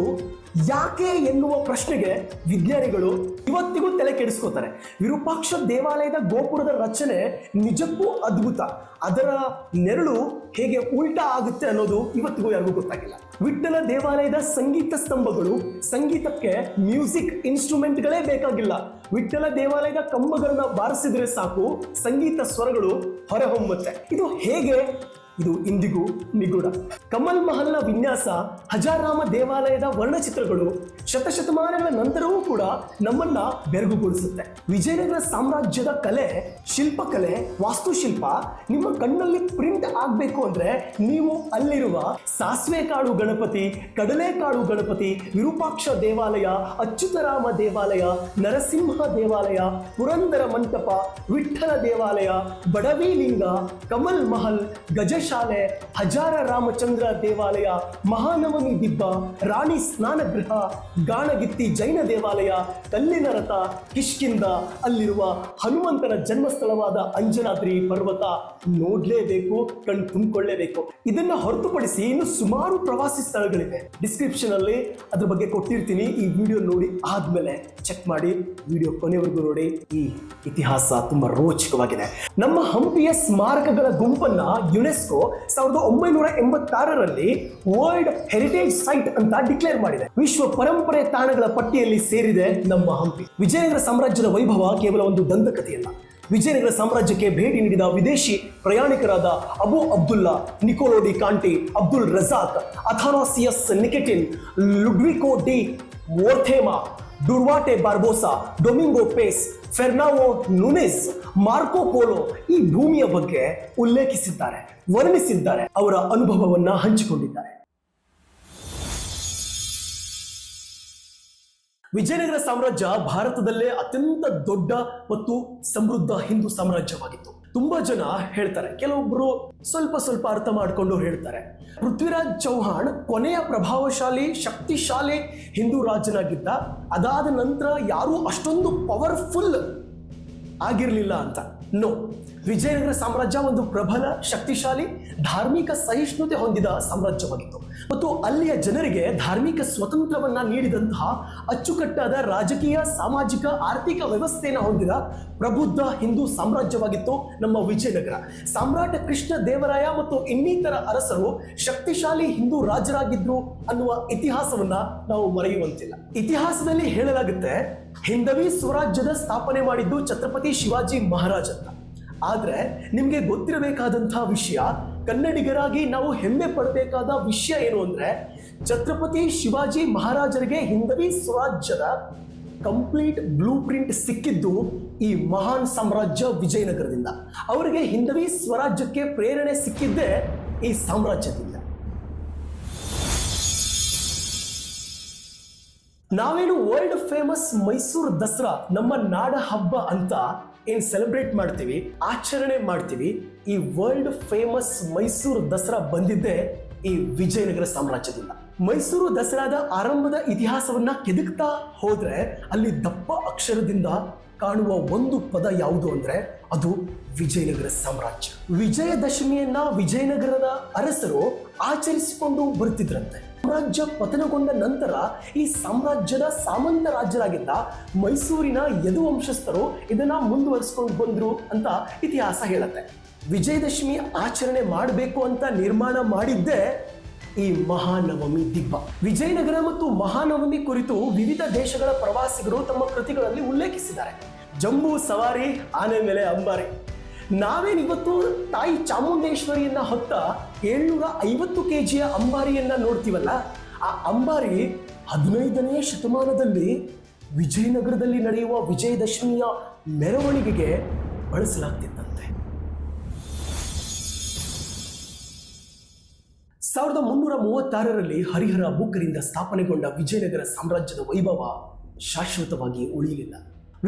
S1: ಯಾಕೆ ಎನ್ನುವ ಪ್ರಶ್ನೆಗೆ ವಿಜ್ಞಾನಿಗಳು ಇವತ್ತಿಗೂ ತಲೆ ಕೆಡಿಸ್ಕೋತಾರೆ. ವಿರೂಪಾಕ್ಷ ದೇವಾಲಯದ ಗೋಪುರದ ರಚನೆ ನಿಜಕ್ಕೂ ಅದ್ಭುತ. ಅದರ ನೆರಳು ಹೇಗೆ ಉಲ್ಟಾ ಆಗುತ್ತೆ ಅನ್ನೋದು ಇವತ್ತಿಗೂ ಯಾರಿಗೂ ಗೊತ್ತಾಗಿಲ್ಲ. ವಿಠ್ಠಲ ದೇವಾಲಯದ ಸಂಗೀತ ಸ್ತಂಭಗಳು ಸಂಗೀತಕ್ಕೆ ಮ್ಯೂಸಿಕ್ ಇನ್ಸ್ಟ್ರೂಮೆಂಟ್ಗಳೇ ಬೇಕಾಗಿಲ್ಲ. ವಿಠ್ಠಲ ದೇವಾಲಯದ ಕಂಬಗಳನ್ನ ಬಾರಿಸಿದ್ರೆ ಸಾಕು, ಸಂಗೀತ ಸ್ವರಗಳು ಹೊರಹೊಮ್ಮುತ್ತೆ. ಇದು ಹೇಗೆ ಇದು ಇಂದಿಗೂ ನಿಗೂಢ. ಕಮಲ್ ಮಹಲ್ನ ವಿನ್ಯಾಸ, ಹಜಾರಾಮ ದೇವಾಲಯದ ವರ್ಣಚಿತ್ರಗಳು ಶತಶತಮಾನಗಳ ನಂತರವೂ ಕೂಡ ನಮ್ಮನ್ನ ಬೆರಗುಗೊಳಿಸುತ್ತೆ. ವಿಜಯನಗರ ಸಾಮ್ರಾಜ್ಯದ ಕಲೆ, ಶಿಲ್ಪಕಲೆ, ವಾಸ್ತುಶಿಲ್ಪ ನಿಮ್ಮ ಕಣ್ಣಲ್ಲಿ ಪ್ರಿಂಟ್ ಆಗಬೇಕು ಅಂದ್ರೆ ನೀವು ಅಲ್ಲಿರುವ ಸಾಸಿವೆ ಕಾಳು ಗಣಪತಿ ಕಡಲೆಕಾಡು ಗಣಪತಿ, ವಿರೂಪಾಕ್ಷ ದೇವಾಲಯ, ಅಚ್ಯುತರಾಮ ದೇವಾಲಯ, ನರಸಿಂಹ ದೇವಾಲಯ, ಪುರಂದರ ಮಂಟಪ, ವಿಠ್ಠಲ ದೇವಾಲಯ, ಬಡವಿಲಿಂಗ, ಕಮಲ್ ಮಹಲ್ ಗಜಶಾಲೆ ಹಜಾರ ರಾಮಚಂದ್ರ ದೇವಾಲಯ, ಮಹಾನವಮಿ ದಿಬ್ಬ, ರಾಣಿ ಸ್ನಾನಗೃಹ, ಗಾಣಗಿತ್ತಿ ಜೈನ ದೇವಾಲಯ ಕಲ್ಲಿನ ರಥ ಕಿಷ್ಕಿಂದ ಅಲ್ಲಿರುವ ಹನುಮಂತನ ಜನ್ಮಸ್ಥಳವಾದ ಅಂಜನಾದ್ರಿ ಪರ್ವತ ನೋಡ್ಲೇಬೇಕು, ಕಣ್ ತುಂಬಿಕೊಳ್ಳೇಬೇಕು. ಇದನ್ನ ಹೊರತುಪಡಿಸಿ ಇನ್ನು ಸುಮಾರು ಪ್ರವಾಸಿ ಸ್ಥಳಗಳಿವೆ. ಡಿಸ್ಕ್ರಿಪ್ಷನ್ ಅಲ್ಲಿ ಅದ್ರ ಬಗ್ಗೆ ಕೊಟ್ಟಿರ್ತೀನಿ. ಈ ವಿಡಿಯೋ ನೋಡಿ ಆದ್ಮೇಲೆ ಚೆಕ್ ಮಾಡಿ. ವಿಡಿಯೋ ಕೊನೆವರೆಗೂ ನೋಡಿ. ಈ ಇತಿಹಾಸ ತುಂಬಾ ರೋಚಕವಾಗಿದೆ. ನಮ್ಮ ಹಂಪಿಯ ಸ್ಮಾರಕಗಳ ಗುಂಪನ್ನ ಯುನೆಸ್ಕೋ ಸಾವಿರದ ಒಂಬೈನೂರ ಎಂಬತ್ತಾರರಲ್ಲಿ ವರ್ಲ್ಡ್ ಹೆರಿಟೇಜ್ ಸೈಟ್ ಅಂತ ಡಿಕ್ಲೇರ್ ಮಾಡಿದೆ. ವಿಶ್ವ ಪರಂಪರೆ ತಾಣಗಳ ಪಟ್ಟಿಯಲ್ಲಿ ಸೇರಿದೆ ನಮ್ಮ ಹಂಪಿ. ವಿಜಯನಗರ ಸಾಮ್ರಾಜ್ಯದ ವೈಭವ ಕೇವಲ ಒಂದು ದಂತಕಥೆಯಲ್ಲ. ವಿಜಯನಗರ ಸಾಮ್ರಾಜ್ಯಕ್ಕೆ ಭೇಟಿ ನೀಡಿದ ವಿದೇಶಿ ಪ್ರಯಾಣಿಕರಾದ Abu Abdullah, Niccolo de Conti, Abdul Razzaq, Athanasius Nikitin, Ludovico di Varthema, Duarte Barbosa, Domingo Paes, Fernao Nunes Marco Polo ಈ ಭೂಮಿಯ ಬಗ್ಗೆ ಉಲ್ಲೇಖಿಸಿದ್ದಾರೆ. ವರ್ಣಿಸಿದ್ದಾರೆ. ಅವರ ಅನುಭವವನ್ನ ಹಂಚಿಕೊಂಡಿದ್ದಾರೆ. ವಿಜಯನಗರ ಸಾಮ್ರಾಜ್ಯ ಭಾರತದಲ್ಲೇ ಅತ್ಯಂತ ದೊಡ್ಡ ಮತ್ತು ಸಮೃದ್ಧ ಹಿಂದೂ ಸಾಮ್ರಾಜ್ಯವಾಗಿತ್ತು. ತುಂಬಾ ಜನ ಹೇಳ್ತಾರೆ, ಕೆಲವೊಬ್ರು ಸ್ವಲ್ಪ ಸ್ವಲ್ಪ ಅರ್ಥ ಮಾಡ್ಕೊಂಡು ಹೇಳ್ತಾರೆ. ಪೃಥ್ವಿರಾಜ್ ಚೌಹಾಣ್ ಕೊನೆಯ ಪ್ರಭಾವಶಾಲಿ, ಶಕ್ತಿಶಾಲಿ ಹಿಂದೂ ರಾಜನಾಗಿದ್ದ, ಅದಾದ ನಂತರ ಯಾರೂ ಅಷ್ಟೊಂದು ಪವರ್ಫುಲ್ ಆಗಿರಲಿಲ್ಲ ಅಂತ. ನೋ ವಿಜಯನಗರ ಸಾಮ್ರಾಜ್ಯ ಒಂದು ಪ್ರಬಲ, ಶಕ್ತಿಶಾಲಿ, ಧಾರ್ಮಿಕ ಸಹಿಷ್ಣುತೆ ಹೊಂದಿದ ಸಾಮ್ರಾಜ್ಯವಾಗಿತ್ತು. ಮತ್ತು ಅಲ್ಲಿಯ ಜನರಿಗೆ ಧಾರ್ಮಿಕ ಸ್ವತಂತ್ರವನ್ನ ನೀಡಿದಂತಹ ಅಚ್ಚುಕಟ್ಟಾದ ರಾಜಕೀಯ, ಸಾಮಾಜಿಕ, ಆರ್ಥಿಕ ವ್ಯವಸ್ಥೆಯನ್ನು ಹೊಂದಿದ ಪ್ರಬುದ್ಧ ಹಿಂದೂ ಸಾಮ್ರಾಜ್ಯವಾಗಿತ್ತು ನಮ್ಮ ವಿಜಯನಗರ. ಸಾಮ್ರಾಟ ಕೃಷ್ಣ ದೇವರಾಯ ಮತ್ತು ಇನ್ನಿತರ ಅರಸರು ಶಕ್ತಿಶಾಲಿ ಹಿಂದೂ ರಾಜರಾಗಿದ್ರು ಅನ್ನುವ ಇತಿಹಾಸವನ್ನ ನಾವು ಮರೆಯುವಂತಿಲ್ಲ. ಇತಿಹಾಸದಲ್ಲಿ ಹೇಳಲಾಗುತ್ತೆ, ಹಿಂದವಿ ಸ್ವರಾಜ್ಯದ ಸ್ಥಾಪನೆ ಮಾಡಿದ್ದು ಛತ್ರಪತಿ ಶಿವಾಜಿ ಮಹಾರಾಜ್ ಅಂತ. ಆದ್ರೆ ನಿಮಗೆ ಗೊತ್ತಿರಬೇಕಾದಂಥ ವಿಷಯ, ಕನ್ನಡಿಗರಾಗಿ ನಾವು ಹೆಮ್ಮೆ ಪಡಬೇಕಾದ ವಿಷಯ ಏನು ಅಂದರೆ, ಛತ್ರಪತಿ ಶಿವಾಜಿ ಮಹಾರಾಜರಿಗೆ ಹಿಂದವಿ ಸ್ವರಾಜ್ಯದ ಕಂಪ್ಲೀಟ್ ಬ್ಲೂ ಪ್ರಿಂಟ್ ಸಿಕ್ಕಿದ್ದು ಈ ಮಹಾನ್ ಸಾಮ್ರಾಜ್ಯ ವಿಜಯನಗರದಿಂದ. ಅವರಿಗೆ ಹಿಂದವಿ ಸ್ವರಾಜ್ಯಕ್ಕೆ ಪ್ರೇರಣೆ ಸಿಕ್ಕಿದ್ದೇ ಈ ಸಾಮ್ರಾಜ್ಯದಿಂದ. ನಾವೇನು ವರ್ಲ್ಡ್ ಫೇಮಸ್ ಮೈಸೂರು ದಸರಾ, ನಮ್ಮ ನಾಡ ಹಬ್ಬ ಅಂತ ಏನ್ ಸೆಲೆಬ್ರೇಟ್ ಮಾಡ್ತೀವಿ, ಆಚರಣೆ ಮಾಡ್ತೀವಿ, ಈ ವರ್ಲ್ಡ್ ಫೇಮಸ್ ಮೈಸೂರು ದಸರಾ ಬಂದಿದ್ದೇ ಈ ವಿಜಯನಗರ ಸಾಮ್ರಾಜ್ಯದಿಂದ. ಮೈಸೂರು ದಸರಾದ ಆರಂಭದ ಇತಿಹಾಸವನ್ನ ಕೆದಕ್ತಾ ಹೋದ್ರೆ, ಅಲ್ಲಿ ದಪ್ಪ ಅಕ್ಷರದಿಂದ ಕಾಣುವ ಒಂದು ಪದ ಯಾವುದು ಅಂದ್ರೆ, ಅದು ವಿಜಯನಗರ ಸಾಮ್ರಾಜ್ಯ. ವಿಜಯದಶಮಿಯನ್ನ ವಿಜಯನಗರದ ಅರಸರು ಆಚರಿಸಿಕೊಂಡು ಬರುತ್ತಿದ್ರಂತೆ. ಸಾಮ್ರಾಜ್ಯ ಪತನಗೊಂಡ ನಂತರ ಈ ಸಾಮ್ರಾಜ್ಯದ ಸಾಮಂತ ರಾಜ್ಯರಾಗಿದ್ದ ಮೈಸೂರಿನ ಯದುವಂಶಸ್ಥರು ಇದನ್ನ ಮುಂದುವರಿಸ್ಕೊಂಡು ಬಂದ್ರು ಅಂತ ಇತಿಹಾಸ ಹೇಳುತ್ತೆ. ವಿಜಯದಶಮಿ ಆಚರಣೆ ಮಾಡಬೇಕು ಅಂತ ನಿರ್ಮಾಣ ಮಾಡಿದ್ದೇ ಈ ಮಹಾನವಮಿ ದಿಬ್ಬ. ವಿಜಯನಗರ ಮತ್ತು ಮಹಾನವಮಿ ಕುರಿತು ವಿವಿಧ ದೇಶಗಳ ಪ್ರವಾಸಿಗರು ತಮ್ಮ ಕೃತಿಗಳಲ್ಲಿ ಉಲ್ಲೇಖಿಸಿದ್ದಾರೆ. ಜಂಬೂ ಸವಾರಿ ಆನೆ ಮೇಲೆ ಅಂಬಾರಿ. ನಾವೇನಿವತ್ತು ತಾಯಿ ಚಾಮುಂಡೇಶ್ವರಿಯನ್ನ ಹೊತ್ತ ಏಳ್ನೂರ ಐವತ್ತು ಕೆ ಜಿಯ ಅಂಬಾರಿಯನ್ನ ನೋಡ್ತೀವಲ್ಲ, ಆ ಅಂಬಾರಿ ಹದಿನೈದನೇ ಶತಮಾನದಲ್ಲಿ ವಿಜಯನಗರದಲ್ಲಿ ನಡೆಯುವ ವಿಜಯದಶಮಿಯ ಮೆರವಣಿಗೆಗೆ ಬಳಸಲಾಗ್ತಿತ್ತಂತೆ. ಸಾವಿರದ ಮುನ್ನೂರ ಮೂವತ್ತಾರರಲ್ಲಿ ಹರಿಹರ ಬುಕ್ಕರಿಂದ ಸ್ಥಾಪನೆಗೊಂಡ ವಿಜಯನಗರ ಸಾಮ್ರಾಜ್ಯದ ವೈಭವ ಶಾಶ್ವತವಾಗಿ ಉಳಿಯಲಿಲ್ಲ.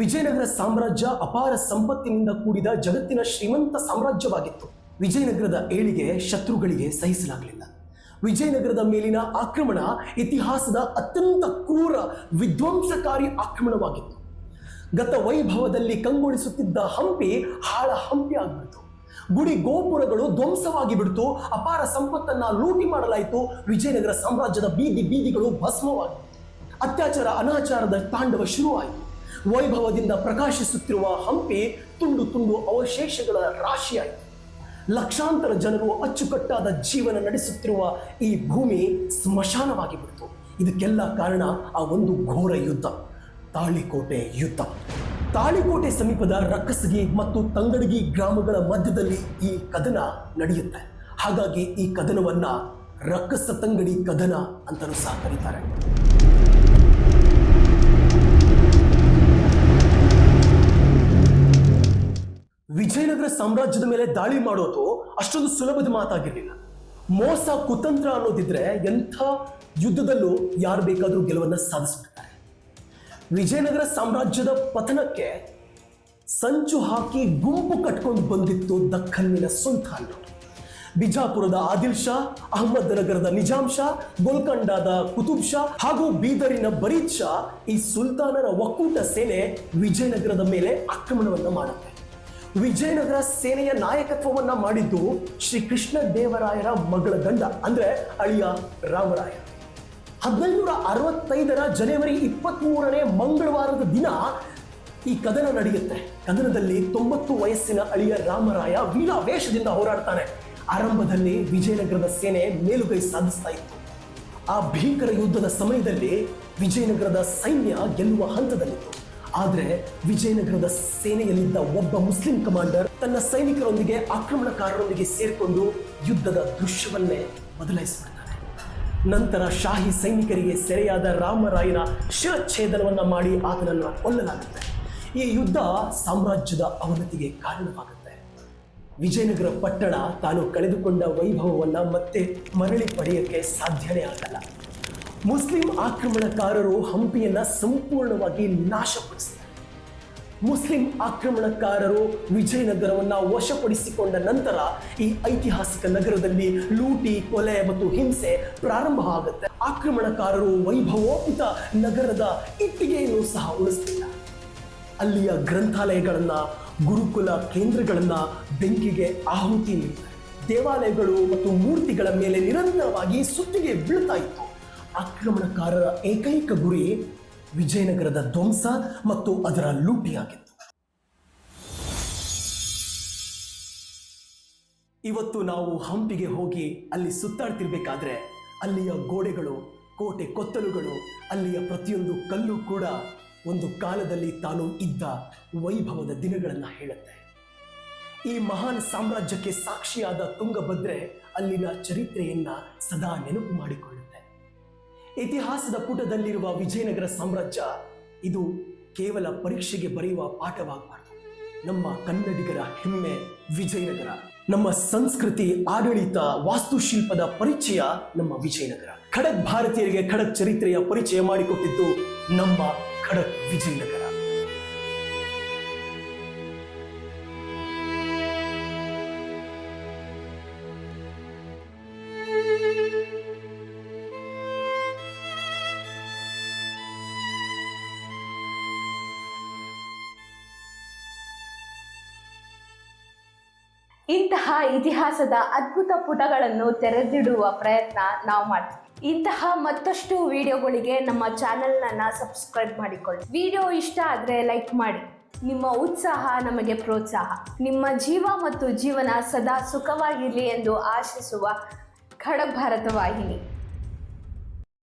S1: ವಿಜಯನಗರ ಸಾಮ್ರಾಜ್ಯ ಅಪಾರ ಸಂಪತ್ತಿನಿಂದ ಕೂಡಿದ ಜಗತ್ತಿನ ಶ್ರೀಮಂತ ಸಾಮ್ರಾಜ್ಯವಾಗಿತ್ತು. ವಿಜಯನಗರದ ಏಳಿಗೆ ಶತ್ರುಗಳಿಗೆ ಸಹಿಸಲಾಗಲಿಲ್ಲ. ವಿಜಯನಗರದ ಮೇಲಿನ ಆಕ್ರಮಣ ಇತಿಹಾಸದ ಅತ್ಯಂತ ಕ್ರೂರ, ವಿಧ್ವಂಸಕಾರಿ ಆಕ್ರಮಣವಾಗಿತ್ತು. ಗತ ವೈಭವದಲ್ಲಿ ಕಂಗೊಳಿಸುತ್ತಿದ್ದ ಹಂಪಿ ಹಾಳ ಹಂಪಿ ಆಗಿಬಿಡ್ತು. ಗುಡಿ ಗೋಪುರಗಳು ಧ್ವಂಸವಾಗಿ ಬಿಡ್ತು. ಅಪಾರ ಸಂಪತ್ತನ್ನ ಲೂಟಿ ಮಾಡಲಾಯಿತು. ವಿಜಯನಗರ ಸಾಮ್ರಾಜ್ಯದ ಬೀದಿ ಬೀದಿಗಳು ಭಸ್ಮವಾಗಿತ್ತು ಅತ್ಯಾಚಾರ, ಅನಾಚಾರದ ತಾಂಡವ ಶುರುವಾಯಿತು. ವೈಭವದಿಂದ ಪ್ರಕಾಶಿಸುತ್ತಿರುವ ಹಂಪಿ ತುಂಡು ತುಂಡು ಅವಶೇಷಗಳ ರಾಶಿಯಾಯಿತು. ಲಕ್ಷಾಂತರ ಜನರು ಅಚ್ಚುಕಟ್ಟಾದ ಜೀವನ ನಡೆಸುತ್ತಿರುವ ಈ ಭೂಮಿ ಸ್ಮಶಾನವಾಗಿ ಬಿಡ್ತು ಇದಕ್ಕೆಲ್ಲ ಕಾರಣ ಆ ಒಂದು ಘೋರ ಯುದ್ಧ, ತಾಳಿಕೋಟೆ ಯುದ್ಧ. ತಾಳಿಕೋಟೆ ಸಮೀಪದ ರಕ್ಕಸಗಿ ಮತ್ತು ತಂಗಡಗಿ ಗ್ರಾಮಗಳ ಮಧ್ಯದಲ್ಲಿ ಈ ಕದನ ನಡೆಯುತ್ತೆ. ಹಾಗಾಗಿ ಈ ಕದನವನ್ನ ರಕ್ಕಸ ತಂಗಡಿ ಕದನ ಅಂತಲೂ ಸಹ ಕರೀತಾರೆ. ವಿಜಯನಗರ ಸಾಮ್ರಾಜ್ಯದ ಮೇಲೆ ದಾಳಿ ಮಾಡೋದು ಅಷ್ಟೊಂದು ಸುಲಭದ ಮಾತಾಗಿರಲಿಲ್ಲ. ಮೋಸ, ಕುತಂತ್ರ ಅನ್ನೋದಿದ್ರೆ ಎಂಥ ಯುದ್ಧದಲ್ಲೂ ಯಾರು ಬೇಕಾದರೂ ಗೆಲುವನ್ನ ಸಾಧಿಸ್ಬಿಡ್ತಾರೆ. ವಿಜಯನಗರ ಸಾಮ್ರಾಜ್ಯದ ಪತನಕ್ಕೆ ಸಂಚು ಹಾಕಿ ಗುಂಪು ಕಟ್ಕೊಂಡು ಬಂದಿತ್ತು ದಕ್ಕನ್ನಿನ ಸುಲ್ತಾನ್ ಬಿಜಾಪುರದ ಆದಿಲ್ ಶಾ ಅಹಮದ್ ನಗರದ ನಿಜಾಮ್ ಶಾ, ಗೋಲ್ಕಂಡಾದ ಕುತುಬ್ ಶಾ ಹಾಗೂ ಬೀದರಿನ ಬರೀದ್ ಶಾ ಈ ಸುಲ್ತಾನರ ಒಕ್ಕೂಟ ಸೇನೆ ವಿಜಯನಗರದ ಮೇಲೆ ಆಕ್ರಮಣವನ್ನ ಮಾಡುತ್ತೆ. ವಿಜಯನಗರ ಸೇನೆಯ ನಾಯಕತ್ವವನ್ನ ಮಾಡಿದ್ದು ಶ್ರೀ ಕೃಷ್ಣ ದೇವರಾಯರ ಮಗಳ ಗಂಡ ಅಂದ್ರೆ ಅಳಿಯ ರಾಮರಾಯ. ಹದಿನೈದುನೂರ ಅರವತ್ತೈದರ ಜನವರಿ ಇಪ್ಪತ್ತ್ ಮೂರನೇ ಮಂಗಳವಾರದ ದಿನ ಈ ಕದನ ನಡೆಯುತ್ತೆ. ಕದನದಲ್ಲಿ ತೊಂಬತ್ತು ವಯಸ್ಸಿನ ಅಳಿಯ ರಾಮರಾಯ ವೀರಾವೇಶದಿಂದ ಹೋರಾಡ್ತಾನೆ. ಆರಂಭದಲ್ಲಿ ವಿಜಯನಗರದ ಸೇನೆ ಮೇಲುಗೈ ಸಾಧಿಸ್ತಾ ಇತ್ತು. ಆ ಭೀಕರ ಯುದ್ಧದ ಸಮಯದಲ್ಲಿ ವಿಜಯನಗರದ ಸೈನ್ಯ ಗೆಲ್ಲುವ ಹಂತದಲ್ಲಿತ್ತು. ಆದರೆ ವಿಜಯನಗರದ ಸೇನೆಯಲ್ಲಿದ್ದ ಒಬ್ಬ ಮುಸ್ಲಿಂ ಕಮಾಂಡರ್ ತನ್ನ ಸೈನಿಕರೊಂದಿಗೆ ಆಕ್ರಮಣಕಾರರೊಂದಿಗೆ ಸೇರಿಕೊಂಡು ಯುದ್ಧದ ದೃಶ್ಯವನ್ನೇ ಬದಲಾಯಿಸಿಬಿಡ್ತಾನೆ. ನಂತರ ಶಾಹಿ ಸೈನಿಕರಿಗೆ ಸೆರೆಯಾದ ರಾಮರಾಯನ ಶಿರಚ್ಛೇದನವನ್ನ ಮಾಡಿ ಆತನನ್ನು ಕೊಲ್ಲಲಾಗುತ್ತೆ. ಈ ಯುದ್ಧ ಸಾಮ್ರಾಜ್ಯದ ಅವನತಿಗೆ ಕಾರಣವಾಗುತ್ತೆ. ವಿಜಯನಗರ ಪಟ್ಟಣ ತಾನು ಕಳೆದುಕೊಂಡ ವೈಭವವನ್ನ ಮತ್ತೆ ಮರಳಿ ಪಡೆಯಕ್ಕೆ ಸಾಧ್ಯನೇ ಆಗಲ್ಲ. ಮುಸ್ಲಿಂ ಆಕ್ರಮಣಕಾರರು ಹಂಪಿಯನ್ನ ಸಂಪೂರ್ಣವಾಗಿ ನಾಶಪಡಿಸ್ತಾರೆ ಮುಸ್ಲಿಂ ಆಕ್ರಮಣಕಾರರು ವಿಜಯನಗರವನ್ನ ವಶಪಡಿಸಿಕೊಂಡ ನಂತರ ಈ ಐತಿಹಾಸಿಕ ನಗರದಲ್ಲಿ ಲೂಟಿ, ಕೊಲೆ ಮತ್ತು ಹಿಂಸೆ ಪ್ರಾರಂಭ ಆಗುತ್ತೆ. ಆಕ್ರಮಣಕಾರರು ವೈಭವೋಪಿತ ನಗರದ ಇಟ್ಟಿಗೆಯನ್ನು ಸಹ ಉಳಿಸ್ತಿಲ್ಲ. ಅಲ್ಲಿಯ ಗ್ರಂಥಾಲಯಗಳನ್ನ, ಗುರುಕುಲ ಕೇಂದ್ರಗಳನ್ನ ಬೆಂಕಿಗೆ ಆಹುತಿ ನೀಡುತ್ತಾರೆ ದೇವಾಲಯಗಳು ಮತ್ತು ಮೂರ್ತಿಗಳ ಮೇಲೆ ನಿರಂತರವಾಗಿ ಸುತ್ತಿಗೆ ಬೀಳ್ತಾ ಇತ್ತು. ಆಕ್ರಮಣಕಾರರ ಏಕೈಕ ಗುರಿ ವಿಜಯನಗರದ ಧ್ವಂಸ ಮತ್ತು ಅದರ ಲೂಟಿಯಾಗಿತ್ತು. ಇವತ್ತು ನಾವು ಹಂಪಿಗೆ ಹೋಗಿ ಅಲ್ಲಿ ಸುತ್ತಾಡ್ತಿರ್ಬೇಕಾದ್ರೆ ಅಲ್ಲಿಯ ಗೋಡೆಗಳು, ಕೋಟೆ ಕೊತ್ತಲುಗಳು, ಅಲ್ಲಿಯ ಪ್ರತಿಯೊಂದು ಕಲ್ಲು ಕೂಡ ಒಂದು ಕಾಲದಲ್ಲಿ ತಾನು ಇದ್ದ ವೈಭವದ ದಿನಗಳನ್ನು ಹೇಳುತ್ತೆ. ಈ ಮಹಾನ್ ಸಾಮ್ರಾಜ್ಯಕ್ಕೆ ಸಾಕ್ಷಿಯಾದ ತುಂಗಭದ್ರೆ ಅಲ್ಲಿನ ಚರಿತ್ರೆಯನ್ನ ಸದಾ ನೆನಪು ಮಾಡಿಕೊಳ್ಳುತ್ತೆ. ಇತಿಹಾಸದ ಪುಟದಲ್ಲಿರುವ ವಿಜಯನಗರ ಸಾಮ್ರಾಜ್ಯ, ಇದು ಕೇವಲ ಪರೀಕ್ಷೆಗೆ ಬರೆಯುವ ಪಾಠವಾಗಬಾರದು. ನಮ್ಮ ಕನ್ನಡಿಗರ ಹೆಮ್ಮೆ ವಿಜಯನಗರ. ನಮ್ಮ ಸಂಸ್ಕೃತಿ, ಆಡಳಿತ, ವಾಸ್ತುಶಿಲ್ಪದ ಪರಿಚಯ ನಮ್ಮ ವಿಜಯನಗರ. ಖಡಕ್ ಭಾರತೀಯರಿಗೆ ಖಡಕ್ ಚರಿತ್ರೆಯ ಪರಿಚಯ ಮಾಡಿಕೊಟ್ಟಿದ್ದು ನಮ್ಮ ಖಡಕ್ ವಿಜಯನಗರ.
S2: ಇತಿಹಾಸದ ಅದ್ಭುತ ಪುಟಗಳನ್ನು ತೆರೆದಿಡುವ ಪ್ರಯತ್ನ ನಾವು ಮಾಡ್ತೀವಿ. ಇಂತಹ ಮತ್ತಷ್ಟು ವಿಡಿಯೋಗಳಿಗೆ ನಮ್ಮ ಚಾನೆಲ್ನ ಸಬ್ಸ್ಕ್ರೈಬ್ ಮಾಡಿಕೊಳ್ಳಿ. ವಿಡಿಯೋ ಇಷ್ಟ ಆದರೆ ಲೈಕ್ ಮಾಡಿ. ನಿಮ್ಮ ಉತ್ಸಾಹ ನಮಗೆ ಪ್ರೋತ್ಸಾಹ. ನಿಮ್ಮ ಜೀವ ಮತ್ತು ಜೀವನ ಸದಾ ಸುಖವಾಗಿರಲಿ ಎಂದು ಆಶಿಸುವ ಖಡಕ್ ಭಾರತ ವಾಹಿನಿ.